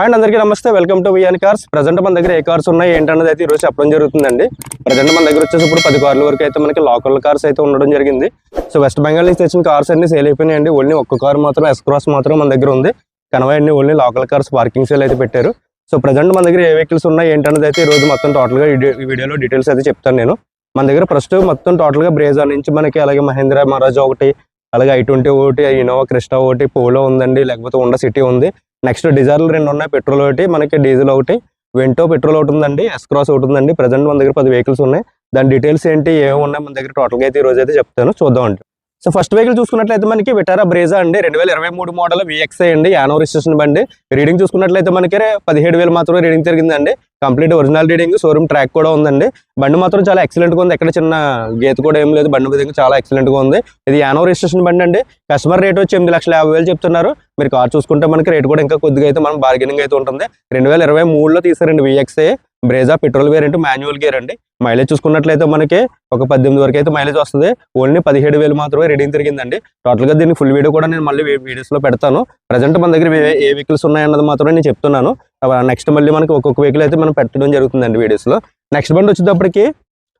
And అందరికీ నమస్తే. Welcome to VN cars present మన దగ్గర ఏ కార్స్ ఉన్నాయి ఏంటన్నది అయితే ఈరోజు చెప్పడం జరుగుతుందండి. ప్రజెంట్ మన దగ్గర వచ్చేసి ఇప్పుడు పది కార్ల వరకు అయితే మనకి లోకల్ కార్స్ అయితే ఉండడం జరిగింది. సో వెస్ట్ బెంగాల్ నుంచి తెచ్చిన కార్స్ అన్ని సేల్ అయిపోయినాయండి. ఓన్లీ ఒక్క కార్ మాత్రం ఎస్ క్రాస్ మాత్రం మన దగ్గర ఉంది. కనవై అన్ని only local cars parking sale అయితే పెట్టారు. సో ప్రజెంట్ మన దగ్గర ఏ వెహికల్స్ ఉన్నాయి ఏంటన్నది అయితే ఈ రోజు మొత్తం టోటల్గా ఈ వీడియోలో డీటెయిల్స్ అయితే చెప్తాను నేను. మన దగ్గర ఫస్ట్ మొత్తం టోటల్గా బ్రేజా నుంచి మనకి అలాగే మహేంద్ర మహారాజా ఒకటి అలాగే ఐ ట్వంటీ ఒకటి ఇన్నోవా క్రిస్టా ఒకటి పోలో ఉందండి. లేకపోతే ఉండ సిటీ ఉంది. నెక్స్ట్ డీజర్లు రెండు ఉన్నాయి. పెట్రోల్ ఒకటి మనకి డీజిల్ ఒకటి. వెంటో పెట్రోల్ ఒకటి ఉందండి. ఎస్ క్రాస్ ఒకటి ఉందండి. ప్రజెంట్ మన దగ్గర పది వెహికల్స్ ఉన్నాయి. దాని డీటెయిల్స్ ఏంటి ఏమి ఉన్నాయి మన దగ్గర టోటల్గా అయితే ఈ రోజు అయితే చెప్తాను. చూద్దాం అండి. సో ఫస్ట్ వెహికల్ చూసుకున్నట్లయితే మనకి విటారా బ్రేజా అండి. రెండు వేల ఇరవై మూడు మోడల్ విఎక్స్ఐ అండి. యానో రిజిస్ట్రేషన్ బండి. రీడింగ్ చూసుకున్నట్లయితే మనకి పదిహేడు వేలు మాత్రమే రీడింగ్ జరిగిందండి. Complete original reading showroom track కూడా ఉందండి. బండి మాత్రం చాలా ఎక్సలెంట్గా ఉంది. ఎక్కడ చిన్న గీత కూడా ఏం లేదు. బండి విధంగా చాలా ఎక్సలెంట్గా ఉంది. ఇది యానో రిజిస్ట్రేషన్ బండి అండి. కస్టమర్ రేట్ వచ్చి ఎనిమిది లక్షల యాభై వేలు చెప్తున్నారు. మీరు కార్ చూసుకుంటే మనకి రేట్ కూడా ఇంకా కొద్దిగా అయితే మనం బార్గెనింగ్ అయితే ఉంటుంది. రెండు వేల ఇరవై మూడులో తీసారండి విఎక్సే Brezza petrol variant manual gear అండి మైలేజ్ చూసుకున్నట్లయితే మనకి ఒక పద్దెనిమిది వరకు అయితే మైలేజ్ వస్తుంది. ఓన్లీ పదిహేడు వేలు మాత్రమే రీడింగ్ తిరిగిందండి. టోటల్గా దీన్ని ఫుల్ వీడియో కూడా నేను మళ్ళీ వీడియోస్లో పెడతాను. ప్రజెంట్ మన దగ్గర ఏ- ఏ వెహికల్స్ ఉన్నాయన్నది మాత్రమే నేను చెప్తున్నాను. నెక్స్ట్ మళ్ళీ మనకి ఒక్కొక్క వెహికల్ అయితే మనం పెట్టడం జరుగుతుందండి వీడియోస్లో. నెక్స్ట్ బండి వచ్చేటప్పటికి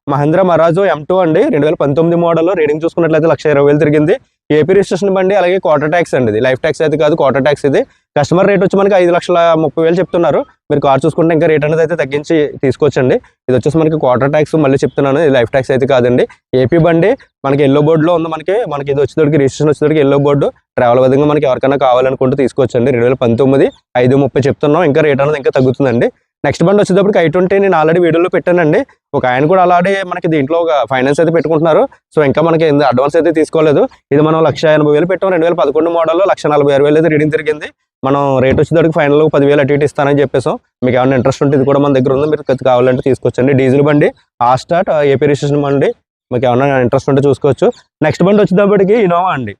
మహేంద్ర మరాజో ఎం టూ అండి. రెండు వేల పంతొమ్మిది మోడల్ రీడింగ్ చూసుకున్నట్లయితే లక్ష ఇరవై వేలు తిరిగింది. ఏపీ రిజిస్ట్రేషన్ బండి అలాగే క్వార్టర్ ట్యాక్స్ అండి ఇది. లైఫ్ ట్యాక్స్ అయితే కాదు క్వార్టర్ ట్యాక్స్ ఇది. కస్టమర్ రేట్ వచ్చి మనకి ఐదు లక్షల ముప్పై వేలు చెప్తున్నారు. మీరు కార్ చూసుకుంటే ఇంకా రేట్ అనేది అయితే తగ్గించి తీసుకోవచ్చండి ఇది వచ్చేసి మనకి క్వార్టర్ ట్యాక్స్ మళ్ళీ చెప్తున్నాను. ఇది లైఫ్ ట్యాక్స్ అయితే కాదండి. ఏపీ బండి మనకి ఎల్లో బోర్డులో ఉంది మనకి. మనకి ఇది వచ్చేటప్పటికి రిజిస్ట్రేషన్ వచ్చేటప్పటికి ఎల్లో బోర్డు ట్రావెల్ విధంగా మనకి ఎవరికైనా కావాలనుకుంటే తీసుకోవచ్చండి రెండు వేల పంతొమ్మిది ఐదు ముప్పై చెప్తున్నాం. ఇంకా రేట్ అనేది ఇంకా తగ్గుతుందండి. నెక్స్ట్ బండి వచ్చేటప్పటికి ఐ ట్వంటీ నేను ఆల్రెడీ వీడియోలో పెట్టానండి. ఒక ఆయన కూడా అలాగే మనకి దీంట్లో ఒక ఫైనాన్స్ అయితే పెట్టుకుంటున్నారు. సో ఇంకా మనకి అడ్వాన్స్ అయితే తీసుకోలేదు. ఇది మనం లక్ష ఎనభై వేలు పెట్టాం. రెండు వేల పదకొండు మోడల్లో లక్ష నలభై ఆరు వేలు అయితే రీడింగ్ తిరిగింది. మనం రేట్ వచ్చేటప్పటికి ఫైనల్ పదివేలు అటు ఇటు ఇస్తానని చెప్పేసాం. మీకు ఏమైనా ఇంట్రెస్ట్ ఉంటే ఇది కూడా మన దగ్గర ఉంది. మీరు కావాలంటే తీసుకొచ్చండి. డీజిల్ బండి ఆ స్టార్ట్ ఏపీ రిజిస్ట్రేషన్ బండి. మీకు ఏమైనా ఇంట్రెస్ట్ ఉంటే చూసుకోవచ్చు. నెక్స్ట్ బండి వచ్చేటప్పటికి ఇనోవా అండి.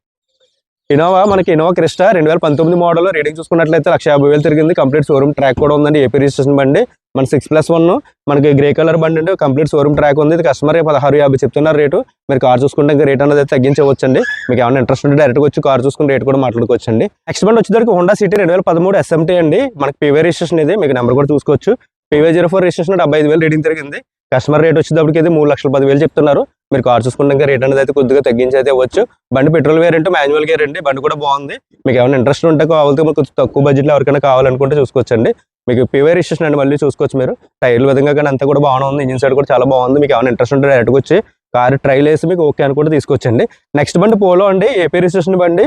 ఇనోవా మనకి ఇనోవా క్రిస్టా రెండు వేల పంతొమ్మిది మోడల్ రీడింగ్ చూసుకున్నట్లయితే లక్ష యాభై వేలు తిరిగింది. కంప్లీట్ షోరూమ్ ట్రాక్ కూడా ఉందండి. ఏపీ రిజిస్ట్రేషన్ బండి. మన సిక్స్ ప్లస్ వన్. మనకి గ్రే కలర్ బండి అండి కంప్లీట్ షోరూమ్ ట్రాక్ ఉంది. ఇది కస్టమర్ పదహారు యాభై చెప్తున్నారు రేటు. మీరు కార్ చూసుకుంటే ఇంకా రేట్ అనేది తగ్గించవచ్చండి. మీకు ఏమైనా ఇంట్రెస్ట్ ఉంటే డైరెక్ట్గా వచ్చి కార్ చూసుకుని రేట్ కూడా మాట్లాడుకోవచ్చండి. నెక్స్ట్ బండి వచ్చేసరికి హోండా సిటీ రెండు వేల పదమూడు ఎస్ఎంటీ అండి. మనకి పీవే రిజిస్ట్రేషన్ ఇది. మీకు నెంబర్ కూడా చూసుకోవచ్చు. పీవే జీరో ఫోర్ రిజిస్ట్రేషన్ డెబ్బై ఐదు వేలు రీడింగ్ తిరిగింది. కస్టమర్ రేట్ వచ్చేటప్పటికి అయితే మూడు లక్షల పదివేలు చెప్తున్నారు. మీరు కార్ చూసుకుంటే ఇంకా రేట్ అనేది అయితే కొద్దిగా తగ్గించి అయితే ఇవ్వచ్చు. బండి పెట్రోల్ వేరియంట్ మాన్యువల్ గేర్ అండి. బండి కూడా బాగుంది. మీకు ఏమైనా ఇంట్రెస్ట్ ఉంటే కావాలంటే మీకు కొంచెం తక్కువ బడ్జెట్లో ఎవరికైనా కావాలనుకుంటే చూసుకోవచ్చండి. మీకు ప్యూర్ రిజిస్ట్రేషన్ అండి మళ్ళీ చూసుకోవచ్చు మీరు. టైర్ల విధంగా కానీ అంతా కూడా బాగానే ఉంది. ఇంజిన్ సైడ్ కూడా చాలా బాగుంది. మీకు ఏమైనా ఇంట్రెస్ట్ ఉంటే డైరెక్ట్గా వచ్చి కార్ ట్రైల్ వేసి మీకు ఓకే అని కూడా తీసుకొచ్చండి. నెక్స్ట్ బండి పోలో అండి. ఏపీ రిజిస్ట్రేషన్ బండి.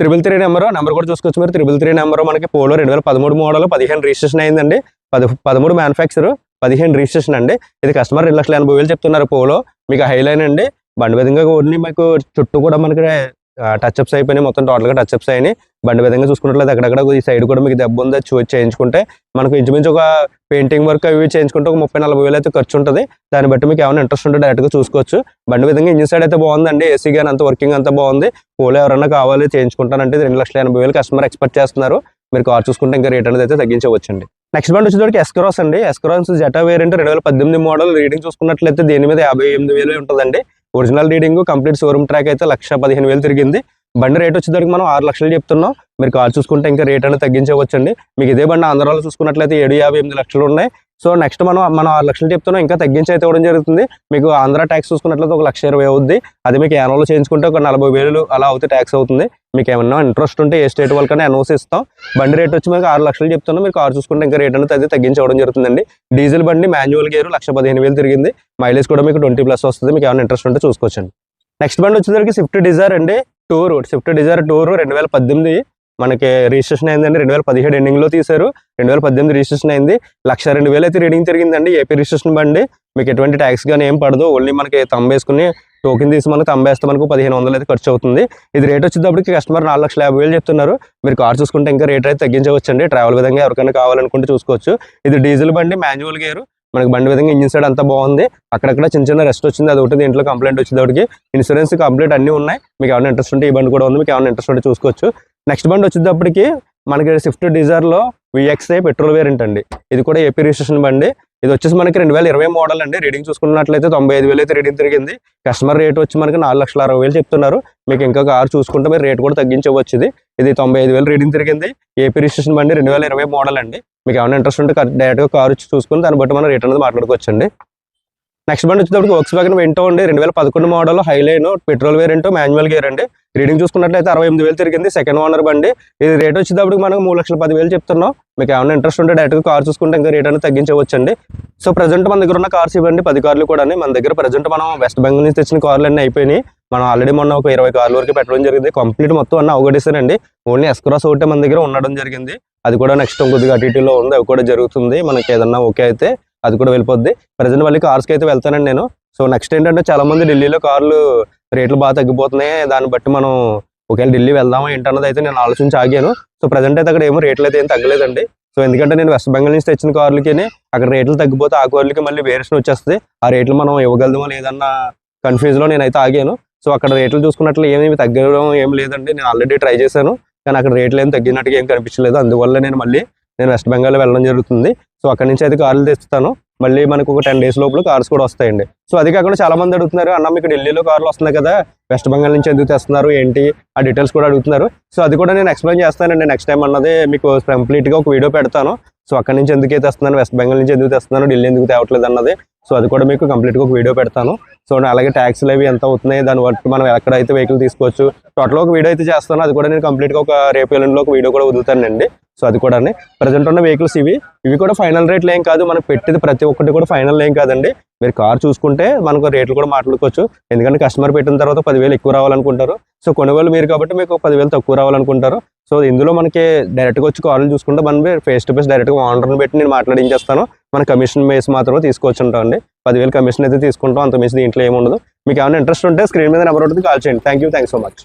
త్రిబుల్ త్రీ నెంబర్ నెంబర్ కూడా చూసుకోవచ్చు మీరు. త్రిబుల్ త్రీ నెంబర్ మనకి పోలో రెండు వేల పదమూడు మోడల్ పదిహేను రిజిస్ట్రేషన్ అయిందండి. పది పదమూడు మ్యానుఫ్యాక్చర్ పదిహేను రిజిస్ట్రేషన్ అండి. ఇది కస్టమర్ రెండు లక్షల ఎనభై వేలు చెప్తున్నారు పోలో మీకు హైలైన్ అండి. బండి విధంగా కొన్ని మీకు చుట్టూ కూడా మనకి టచ్అప్స్ అయిపోయినాయి. మొత్తం టోటల్గా టచ్అప్స్ అయినాయి. బండి విధంగా చూసుకున్నట్లయితే అక్కడక్కడ ఈ సైడ్ కూడా మీకు దెబ్బ ఉంది చూ చేయించుకుంటే మనకు ఇంచుమించు ఒక పెయింటింగ్ వర్క్ అవి చేయించుకుంటే ఒక ముప్పై నలభై వేలు అయితే ఖర్చు ఉంటుంది. దాన్ని బట్టి మీకు ఏమైనా ఇంట్రెస్ట్ ఉంటే డైరెక్ట్గా చూసుకోవచ్చు. బండి విధంగా ఇంజిన్ సైడ్ అయితే బాగుందండి. ఏసీ కానీ అంత వర్కింగ్ అంతా బాగుంది. పోలే ఎవరైనా కావాలి చేయించుకుంటానంటే రెండు లక్షల ఎనభై వేలు కస్టమర్ ఎక్స్పెక్ట్ చేస్తున్నారు. మీరు కార్ చూసుకుంటే ఇంకా రేట్ అనేది అయితే తగ్గించవచ్చండి. నెక్స్ట్ బండి వచ్చేసరికి ఎస్క్రాస్ అండి. ఎస్క్రాస్ జెటా వేరియంట్ రెండు వేల పద్దెనిమిది మోడల్ రీడింగ్ చూసుకున్నట్లయితే దీని మీద యాభై ఎనిమిది వేలు ఉంటుందండి. Original reading complete showroom track అయితే లక్ష పదిహేను వేలు తిరిగింది. బండి రేట్ వచ్చేసరికి మనం ఆరు లక్షలు చెప్తున్నాం. మీరు కార్ చూసుకుంటే ఇంకా రేట్ అనేది తగ్గించవచ్చండి మీకు ఇదే బండి ఆంధ్రాలో చూసుకున్నట్లయితే ఏడు యాభై ఎనిమిది లక్షలు ఉన్నాయి. సో నెక్స్ట్ మనం మనం ఆరు లక్షలు చెప్తున్నాం ఇంకా తగ్గించి అయితే ఇవ్వడం జరుగుతుంది. మీకు ఆంధ్ర ట్యాక్స్ చూసుకున్నట్లయితే ఒక లక్ష ఇరవై అవుద్ది. అది మీకు యానోలో చేయించుకుంటే ఒక నలభై వేలు అలా అవుతే ట్యాక్స్ అవుతుంది. మీకు ఏమన్నా ఇంట్రెస్ట్ ఉంటే ఏ స్టేట్ వాళ్ళకైనా అనౌన్స్ ఇస్తాం బండి రేట్ వచ్చి మీకు ఆరు లక్షలు చెప్తున్నాం. మీరు కార్ చూసుకుంటే ఇంకా రేట్ అనేది అది తగ్గించవడం జరుగుతుందండి. డీజిల్ బండి మాన్యువల్ గేరు లక్ష పదిహేను వేలు తిరిగింది. మైలేజ్ కూడా మీకు ట్వంటీ ప్లస్ వస్తుంది. మీకు ఏమైనా ఇంట్రెస్ట్ ఉంటే చూసుకోవచ్చండి. నెక్స్ట్ బండి వచ్చేసరికి స్విఫ్ట్ డిజైర్ అండి. టూర్ స్విఫ్ట్ డిజైర్ టూర్ రెండు వేల పద్దెనిమిది. మనకి రిజిస్ట్రేషన్ అయిందండి. రెండు వేల పదిహేడు ఎండింగ్లో తీశారు. రెండు వేల పద్దెనిమిది రిజిస్ట్రేషన్ అయింది. లక్ష రెండు వేలు అయితే రీడింగ్ తిరిగిందండి. ఏపీ రిజిస్ట్రేషన్ బండి. మీకు ఎటువంటి ట్యాక్స్ కానీ ఏం పడదు. ఓన్లీ మనకి తంబేసుకుని టోకెన్ తీసి మనకు తంబేస్తే మనకు పదిహేను వందలు అయితే ఖర్చు అవుతుంది. ఇది రేట్ వచ్చేటప్పటికి కస్టమర్ నాలుగు లక్షల యాభై వేలు చెప్తున్నారు. మీరు కార్ చూసుకుంటే ఇంకా రేట్ అయితే తగ్గించవచ్చండి. ట్రావెల్ విధంగా ఎవరికైనా కావాలనుకుంటే చూసుకోవచ్చు. ఇది డీజిల్ బండి మాన్యువల్ గేరు మనకి బండి విధంగా ఇంజిన్ సైడ్ అంతా బాగుంది. అక్కడక్కడ చిన్న చిన్న రెస్ట్ వచ్చింది. అది ఒకటి దీంట్లో కంప్లైంట్ వచ్చేటప్పటికి ఇన్సూరెన్స్ కంప్లీట్ అన్నీ ఉన్నాయి. మీకు ఏమైనా ఇంట్రెస్ట్ ఉంటే ఈ బండి కూడా ఉంది. మీకు ఏమైనా ఇంట్రెస్ట్ ఉంటే చూసుకోవచ్చు. నెక్స్ట్ బండి వచ్చేటప్పటికి మనకి స్విఫ్ట్ డిజైర్లో విఎక్స్ఐ పెట్రోల్ వేరియంట్ అండి ఇది కూడా ఏపీ రిజిస్ట్రేషన్ బండి. ఇది వచ్చేసి మనకి రెండు వేల ఇరవై మోడల్ అండి. రీడింగ్ చూసుకున్నట్లయితే తొంభై ఐదు వేలు అయితే రీడింగ్ తిరిగింది. కస్టమర్ రేట్ వచ్చి మనకి నాలుగు లక్షల అరవై వేలు చెప్తున్నారు. మీకు ఇంకా కార్ చూసుకుంటే మీరు రేట్ కూడా తగ్గించవచ్చు ఇది. తొంభై ఐదు వేలు రీడింగ్ తిరిగింది. ఏపీ రిజిస్ట్రేషన్ బండి రెండు వేల ఇరవై మోడల్ అండి. మీకు ఏమైనా ఇంట్రెస్ట్ ఉంటే డైరెక్ట్గా కార్ వచ్చి చూసుకుని దాన్ని బట్టి మనం రేట్ అనేది మాట్లాడుకోవచ్చండి నెక్స్ట్ బండి వచ్చేటప్పుడు వర్క్స్ వ్యాగన్ వెంటో అండి. రెండు వేల పదకొండు model Highline petrol variant manual gear అండి. రీడింగ్ చూసుకున్నట్లయితే అరవై ఎనిమిది వేలు తిరిగింది. సెకండ్ ఓనర్ బండి. ఇది రేట్ వచ్చేటప్పుడు మనకు మూడు లక్షల పది వేలు చెప్తున్నాం. మీకు ఏమైనా ఇంట్రెస్ట్ ఉంటే డైరెక్ట్గా కార్ చూసుకుంటే ఇంకా రేట్ అనేది తగ్గించవచ్చు అండి సో ప్రజెంట్ మన దగ్గర ఉన్న కార్స్ ఇవ్వండి. పది కార్లు కూడా మన దగ్గర ప్రజెంట్ మనం వెస్ట్ బెంగాల్ నుంచి తెచ్చిన కార్లు అన్నీ అయిపోయినాయి. మనం ఆల్రెడీ మొన్న ఒక ఇరవై కార్ల వరకు పెట్టడం జరిగింది. కంప్లీట్ మొత్తం అన్న అవగడిస్తానండి ఓన్లీ ఎస్క్రాస్ ఒకటే మన దగ్గర ఉండడం జరిగింది. అది కూడా నెక్స్ట్ కొద్దిగా అటు ఇటులో ఉంది. అవి కూడా జరుగుతుంది. మనకి ఏదన్నా ఓకే అయితే అది కూడా వెళ్ళిపోద్ది. ప్రజెంట్ మళ్ళీ కార్స్కి అయితే వెళ్తానండి నేను. సో నెక్స్ట్ ఏంటంటే చాలా మంది ఢిల్లీలో కార్లు రేట్లు బాగా తగ్గిపోతున్నాయి. దాన్ని బట్టి మనం ఒకవేళ ఢిల్లీ వెళ్దామా ఏంటన్నది అయితే నేను ఆలోచించి ఆగాను. సో ప్రజెంట్ అయితే అక్కడ ఏమో రేట్లు అయితే ఏం తగ్గలేదండి. సో ఎందుకంటే నేను వెస్ట్ బెంగాల్ నుంచి తెచ్చిన కార్లకి అక్కడ రేట్లు తగ్గిపోతే ఆ కార్లకి మళ్ళీ వేరియేషన్ వచ్చేస్తుంది. ఆ రేట్లు మనం ఇవ్వగలమో లేదన్న కన్ఫ్యూజ్లో నేనైతే ఆగాను. సో అక్కడ రేట్లు చూసుకున్నట్లు ఏమేమి తగ్గడం ఏం లేదండి. నేను ఆల్రెడీ ట్రై చేశాను. కానీ అక్కడ రేట్లు ఏం తగ్గినట్టుగా ఏం కనిపించలేదు. అందువల్ల నేను మళ్ళీ నేను వెస్ట్ బెంగాల్ వెళ్ళడం జరుగుతుంది. సో అక్కడ నుంచి అయితే కార్లు తెస్తాను. మళ్ళీ మనకు ఒక టెన్ డేస్ లోపల కార్స్ కూడా వస్తాయండి. సో అది కాకుండా చాలా మంది అడుగుతున్నారు అన్న మీకు ఢిల్లీలో కార్లు వస్తున్నాయి కదా వెస్ట్ బెంగాల్ నుంచి ఎందుకు తెస్తున్నారు ఏంటి? ఆ డీటెయిల్స్ కూడా అడుగుతున్నారు. సో అది కూడా నేను ఎక్స్ప్లెయిన్ చేస్తానండి. నెక్స్ట్ టైం అన్నది మీకు కంప్లీట్గా ఒక వీడియో పెడతాను. సో అక్కడ నుంచి ఎందుకు తెస్తున్నాను వెస్ట్ బెంగాల్ నుంచి ఎందుకు తెస్తున్నాను ఢిల్లీ ఎందుకు తేవట్లేదు అన్నది సో అది కూడా మీకు కంప్లీట్గా ఒక వీడియో పెడతాను. సో అలాగే ట్యాక్స్లు అవి ఎంత అవుతున్నాయి దాని బట్టి మనం ఎక్కడైతే వెహికల్ తీసుకోవచ్చు టోటల్ ఒక వీడియో అయితే చేస్తాను. అది కూడా నేను కంప్లీట్గా ఒక రేపు ఎల్లుండిలో ఒక వీడియో కూడా వదులుతానండి. సో అది కూడా ప్రజెంట్ ఉన్న వెహికల్స్ ఇవి. ఇవి కూడా ఫైనల్ రేట్లు ఏం కాదు మనం పెట్టేది ప్రతి ఒక్కటి కూడా ఫైనల్ ఏం కాదండి. మీరు కార్ చూసుకుంటే మనకు రేట్లు కూడా మాట్లాడుకోవచ్చు. ఎందుకంటే కస్టమర్ పెట్టిన తర్వాత పదివేలు ఎక్కువ రావాలనుకుంటారు. సో కొనుగోలు మీరు కాబట్టి మీకు పదివేలు తక్కువ రావాలనుకుంటారు. సో ఇందులో మనకి డైరెక్ట్గా వచ్చి కార్లు చూసుకుంటే మనం ఫేస్ టు ఫేస్ డైరెక్ట్గా ఆర్డర్ని పెట్టి నేను మాట్లాడించేస్తాను. మన కమిషన్ బేస్ మాత్రమే తీసుకోవచ్చు అండి. పదివేలు కమిషన్ అయితే తీసుకుంటాం. అంత మించి దీంట్లో ఏముండదు. మీకు ఏమైనా ఇంట్రెస్ట్ ఉంటే స్క్రీన్ మీద నెంబర్ ఉంటుంది కాల్ చేయండి. Thank you thank so much